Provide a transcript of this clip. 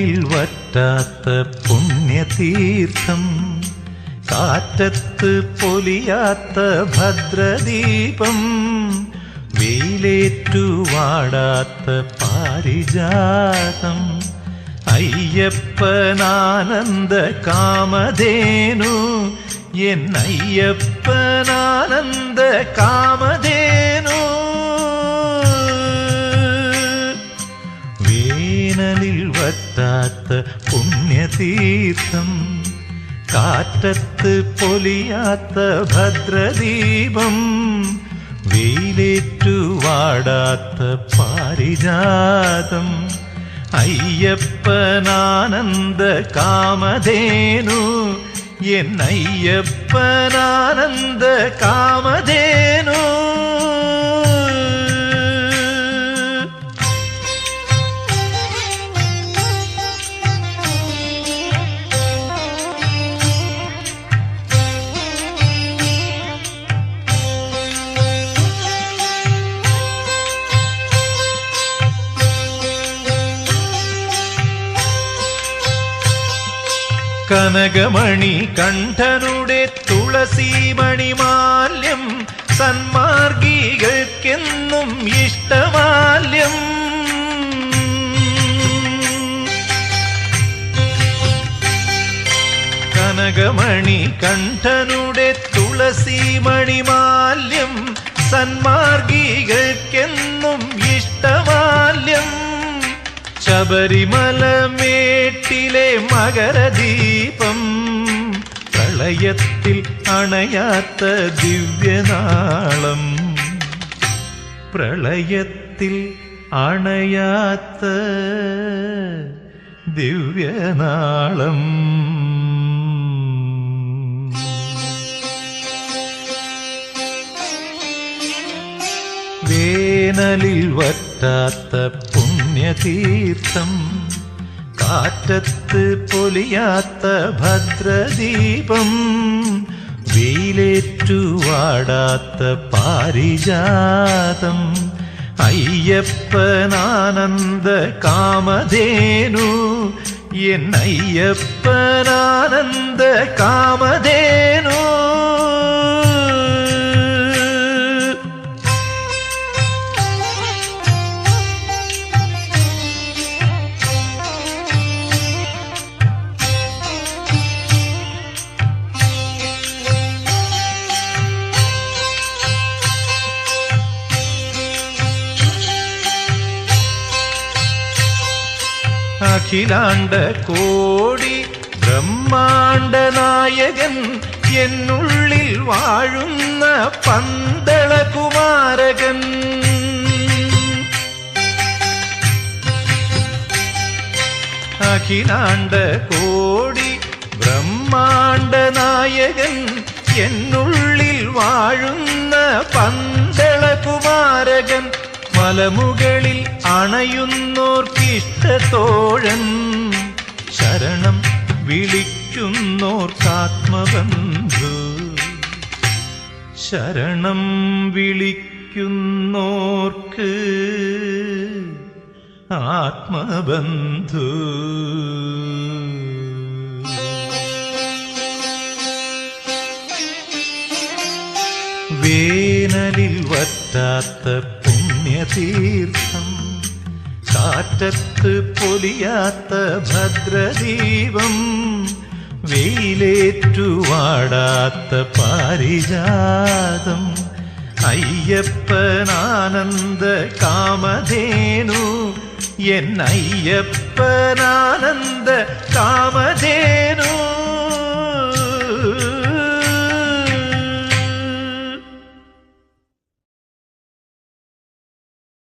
വറ്റാത്ത പുണ്യതീർത്ഥം കാറ്റത്ത് പൊലിയാത്ത ഭദ്രദീപം വെയിലേറ്റു വാടാത്ത പാരിജാതം അയ്യപ്പനാനന്ദ കാമധേനു എൻ അയ്യപ്പനാനന്ദ കാമധേനു காத்த புண்ணிய தீர்த்தம் காற்றத்து பொலியாத்த பத்ரதீபம் வெயிலேற்று வாடாத்த பாரிஜாதம் ஐயப்பனானந்த காமதேனு என் ஐயப்பனானந்த காமதேனோ കനകമണി കണ്ഠനുടെ തുളസീമണിമാല്യം സന്മാർഗികൾക്കെന്നും ഇഷ്ടമാല്യം. കനകമണി കണ്ഠനുടെ തുളസീമണിമാല്യം സന്മാർഗികൾക്കെന്നും ശബരിമല മേട്ടിലെ മകരദീപം പ്രളയത്തിൽ അണയാത്ത ദിവ്യനാളം. പ്രളയത്തിൽ അണയാത്ത ദിവ്യനാളം. വേനലിൽ വറ്റാത്ത പുണ്യതീർത്ഥം കാറ്റത്ത് പൊലിയാത്ത ഭദ്രദീപം വെയിലേറ്റു വാടാത്ത പാരിജാതം അയ്യപ്പനാനന്ദ കാമധേനു എൻ അയ്യപ്പനാനന്ദ കാമധേനു അഖിലാണ്ട കോടി ബ്രഹ്മാണ്ട നായകൻ എന്നുള്ളിൽ വാഴുന്ന പന്തള കുമാരകൻ. അഖിലാണ്ട കോടി ബ്രഹ്മാണ്ട നായകൻ എന്നുള്ളിൽ വാഴുന്ന പന്തള കുമാരകൻ. മലമുകളിൽ അണയുന്നോർക്കിഷ്ടത്തോഴൻ ശരണം വിളിക്കുന്നോർക്കാത്മബന്ധു. ശരണം വിളിക്കുന്നോർക്ക് ആത്മബന്ധു. വേനലിൽ വറ്റാത്ത പുണ്യതീർത്ഥം കാറ്റത്ത് പൊലിയാത്ത ഭദ്രദീപം വെയിലേറ്റു വാടാത്ത പാരിജാതം അയ്യപ്പനാനന്ദ കാമധേനു എൻ അയ്യപ്പനാനന്ദ കാമധേനു